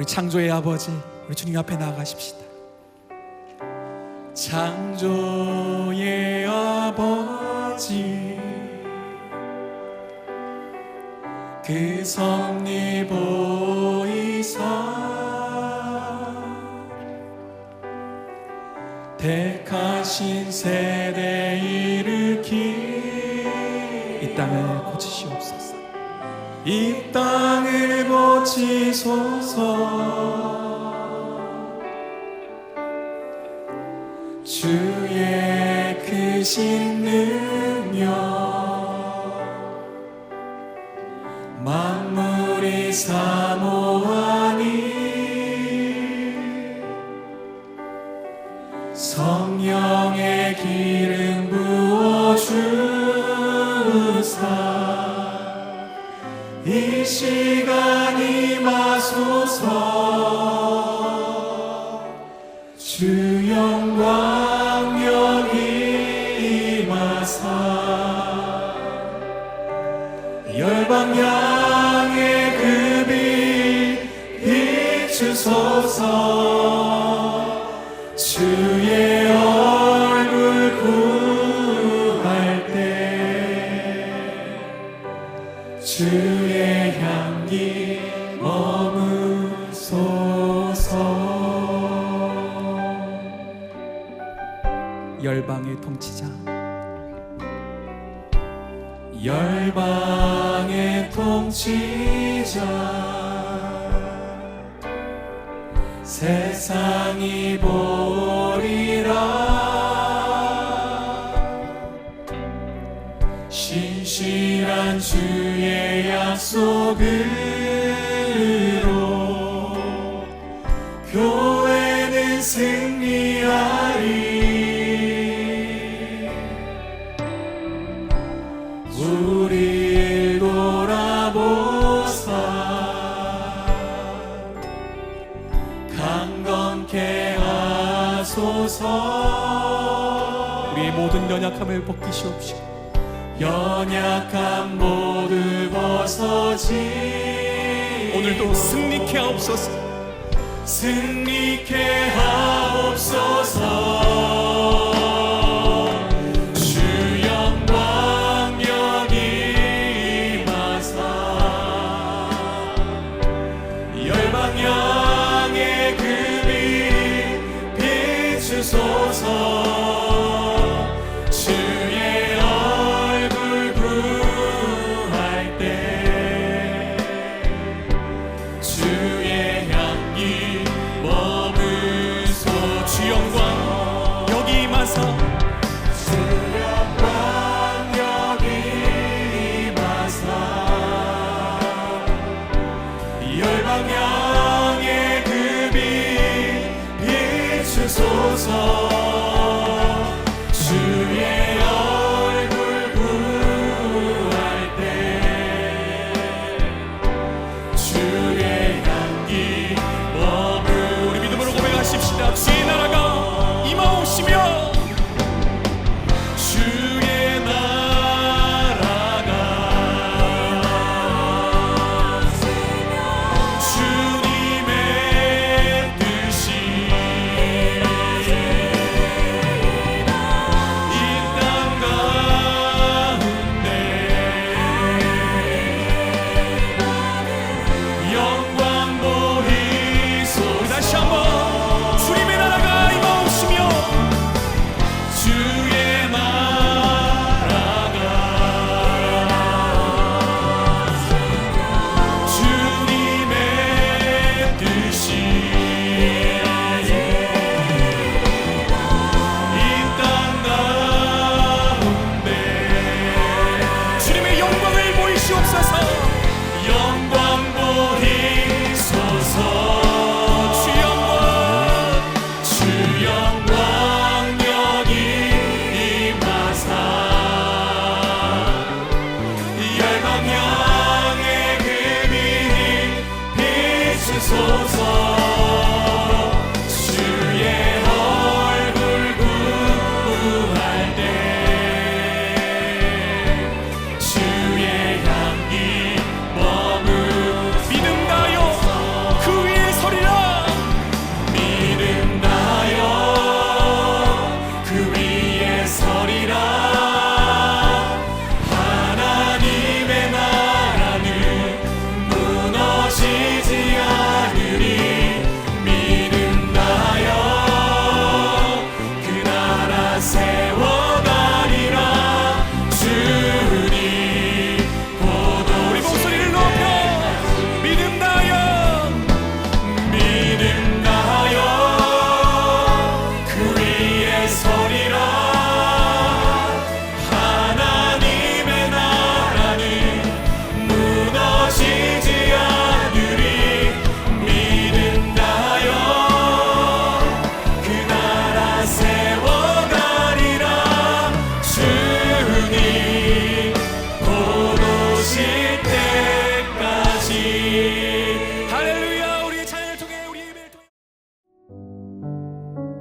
우리 창조의 아버지 우리 주님 앞에 나아가십시다. 창조의 아버지 그 섭리 보이사 택하신 세대 일으키 이 땅을 고치시옵소서. 이 땅을 고치소서. 주의 크신 능력 비추소서 약속으로 교회는 승리하리. 우리 돌아보사 강건케 하소서. 우리의 모든 연약함을 벗기시옵시고 연약함 모 두 벗어지. 오늘도 승리케 하옵소서. 승리케 하옵소서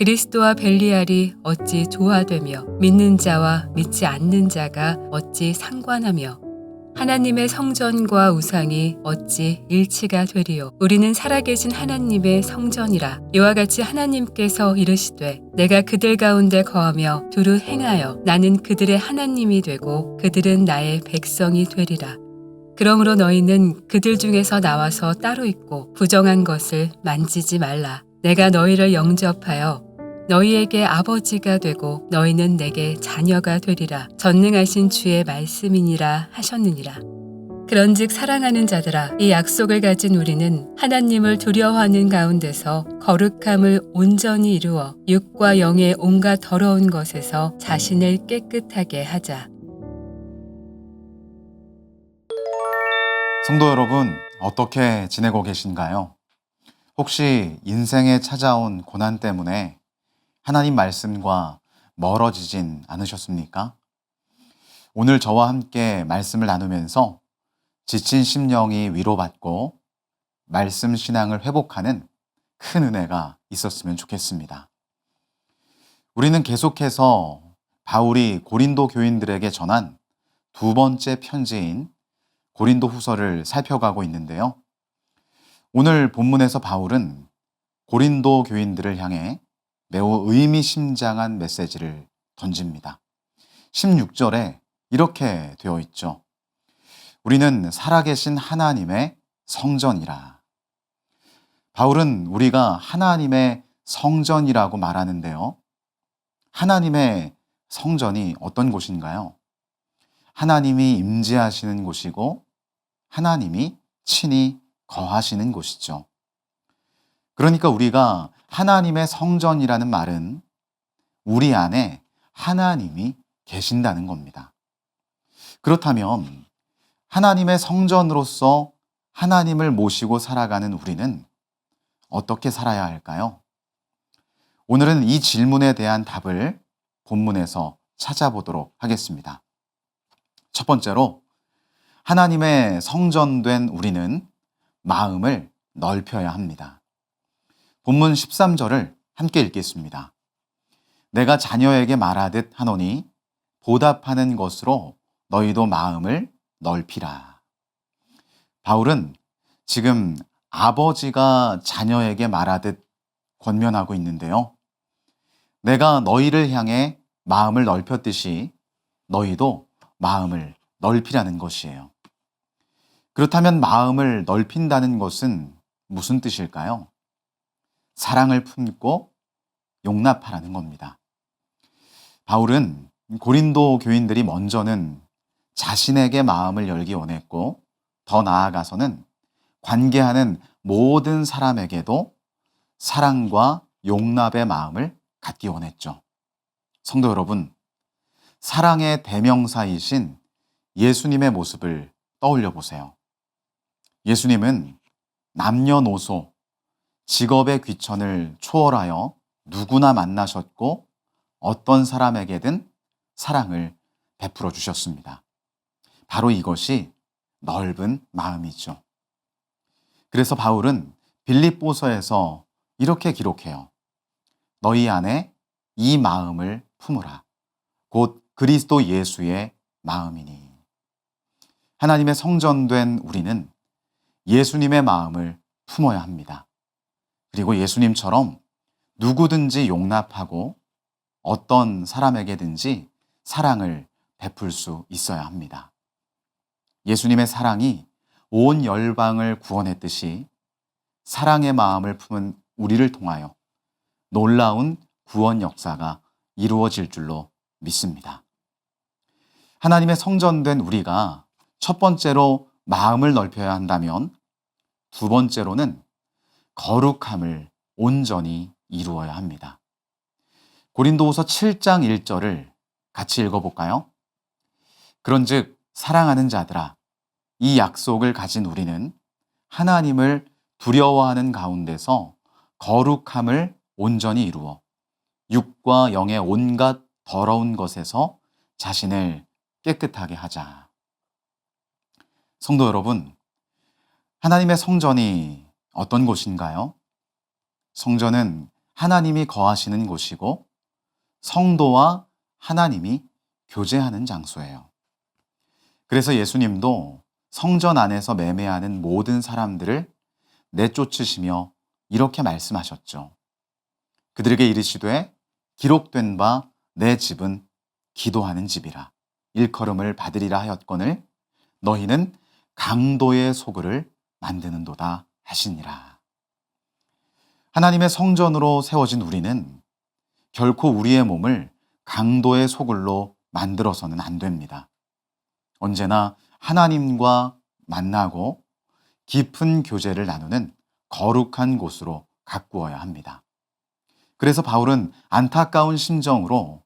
그리스도와 벨리알이 어찌 조화되며 믿는 자와 믿지 않는 자가 어찌 상관하며 하나님의 성전과 우상이 어찌 일치가 되리요? 우리는 살아계신 하나님의 성전이라 이와 같이 하나님께서 이르시되 내가 그들 가운데 거하며 두루 행하여 나는 그들의 하나님이 되고 그들은 나의 백성이 되리라. 그러므로 너희는 그들 중에서 나와서 따로 있고 부정한 것을 만지지 말라. 내가 너희를 영접하여 너희에게 아버지가 되고 너희는 내게 자녀가 되리라 전능하신 주의 말씀이니라 하셨느니라. 그런즉 사랑하는 자들아 이 약속을 가진 우리는 하나님을 두려워하는 가운데서 거룩함을 온전히 이루어 육과 영의 온갖 더러운 것에서 자신을 깨끗하게 하자. 성도 여러분, 어떻게 지내고 계신가요? 혹시 인생에 찾아온 고난 때문에 하나님 말씀과 멀어지진 않으셨습니까? 오늘 저와 함께 말씀을 나누면서 지친 심령이 위로받고 말씀 신앙을 회복하는 큰 은혜가 있었으면 좋겠습니다. 우리는 계속해서 바울이 고린도 교인들에게 전한 두 번째 편지인 고린도 후서를 살펴가고 있는데요. 오늘 본문에서 바울은 고린도 교인들을 향해 매우 의미심장한 메시지를 던집니다. 16절에 이렇게 되어 있죠. 우리는 살아계신 하나님의 성전이라. 바울은 우리가 하나님의 성전이라고 말하는데요. 하나님의 성전이 어떤 곳인가요? 하나님이 임재하시는 곳이고 하나님이 친히 거하시는 곳이죠. 그러니까 우리가 하나님의 성전이라는 말은 우리 안에 하나님이 계신다는 겁니다. 그렇다면 하나님의 성전으로서 하나님을 모시고 살아가는 우리는 어떻게 살아야 할까요? 오늘은 이 질문에 대한 답을 본문에서 찾아보도록 하겠습니다. 첫 번째로 하나님의 성전된 우리는 마음을 넓혀야 합니다. 본문 13절을 함께 읽겠습니다. 내가 자녀에게 말하듯 하노니 보답하는 것으로 너희도 마음을 넓히라. 바울은 지금 아버지가 자녀에게 말하듯 권면하고 있는데요. 내가 너희를 향해 마음을 넓혔듯이 너희도 마음을 넓히라는 것이에요. 그렇다면 마음을 넓힌다는 것은 무슨 뜻일까요? 사랑을 품고 용납하라는 겁니다. 바울은 고린도 교인들이 먼저는 자신에게 마음을 열기 원했고 더 나아가서는 관계하는 모든 사람에게도 사랑과 용납의 마음을 갖기 원했죠. 성도 여러분, 사랑의 대명사이신 예수님의 모습을 떠올려 보세요. 예수님은 남녀노소, 직업의 귀천을 초월하여 누구나 만나셨고 어떤 사람에게든 사랑을 베풀어 주셨습니다. 바로 이것이 넓은 마음이죠. 그래서 바울은 빌립보서에서 이렇게 기록해요. 너희 안에 이 마음을 품으라. 곧 그리스도 예수의 마음이니. 하나님의 성전된 우리는 예수님의 마음을 품어야 합니다. 그리고 예수님처럼 누구든지 용납하고 어떤 사람에게든지 사랑을 베풀 수 있어야 합니다. 예수님의 사랑이 온 열방을 구원했듯이 사랑의 마음을 품은 우리를 통하여 놀라운 구원 역사가 이루어질 줄로 믿습니다. 하나님의 성전된 우리가 첫 번째로 마음을 넓혀야 한다면 두 번째로는 거룩함을 온전히 이루어야 합니다. 고린도후서 7장 1절을 같이 읽어 볼까요? 그런즉 사랑하는 자들아 이 약속을 가진 우리는 하나님을 두려워하는 가운데서 거룩함을 온전히 이루어 육과 영의 온갖 더러운 것에서 자신을 깨끗하게 하자. 성도 여러분, 하나님의 성전이 어떤 곳인가요? 성전은 하나님이 거하시는 곳이고 성도와 하나님이 교제하는 장소예요. 그래서 예수님도 성전 안에서 매매하는 모든 사람들을 내쫓으시며 이렇게 말씀하셨죠. 그들에게 이르시되 기록된 바 내 집은 기도하는 집이라 일컬음을 받으리라 하였거늘 너희는 강도의 소굴을 만드는도다 하시니라. 하나님의 성전으로 세워진 우리는 결코 우리의 몸을 강도의 소굴로 만들어서는 안 됩니다. 언제나 하나님과 만나고 깊은 교제를 나누는 거룩한 곳으로 가꾸어야 합니다. 그래서 바울은 안타까운 심정으로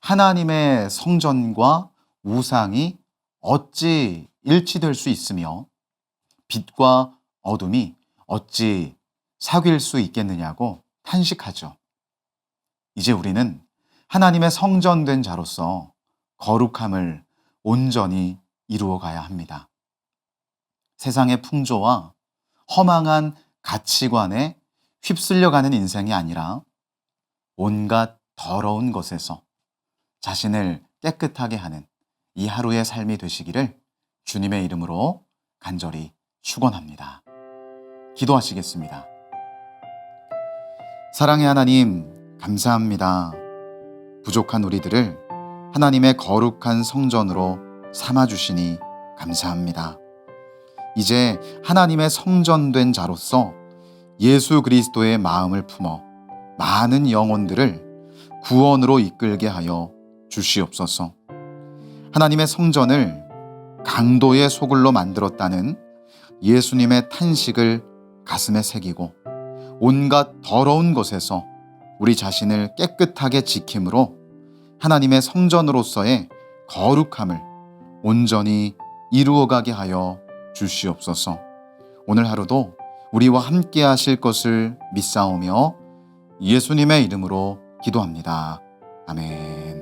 하나님의 성전과 우상이 어찌 일치될 수 있으며 빛과 어둠이 어찌 사귈 수 있겠느냐고 탄식하죠. 이제 우리는 하나님의 성전된 자로서 거룩함을 온전히 이루어 가야 합니다. 세상의 풍조와 허망한 가치관에 휩쓸려가는 인생이 아니라 온갖 더러운 것에서 자신을 깨끗하게 하는 이 하루의 삶이 되시기를 주님의 이름으로 간절히 축원합니다. 기도하시겠습니다. 사랑의 하나님, 감사합니다. 부족한 우리들을 하나님의 거룩한 성전으로 삼아주시니 감사합니다. 이제 하나님의 성전된 자로서 예수 그리스도의 마음을 품어 많은 영혼들을 구원으로 이끌게 하여 주시옵소서. 하나님의 성전을 강도의 소굴로 만들었다는 예수님의 탄식을 가슴에 새기고 온갖 더러운 것에서 우리 자신을 깨끗하게 지킴으로 하나님의 성전으로서의 거룩함을 온전히 이루어가게 하여 주시옵소서. 오늘 하루도 우리와 함께 하실 것을 믿사오며 예수님의 이름으로 기도합니다. 아멘.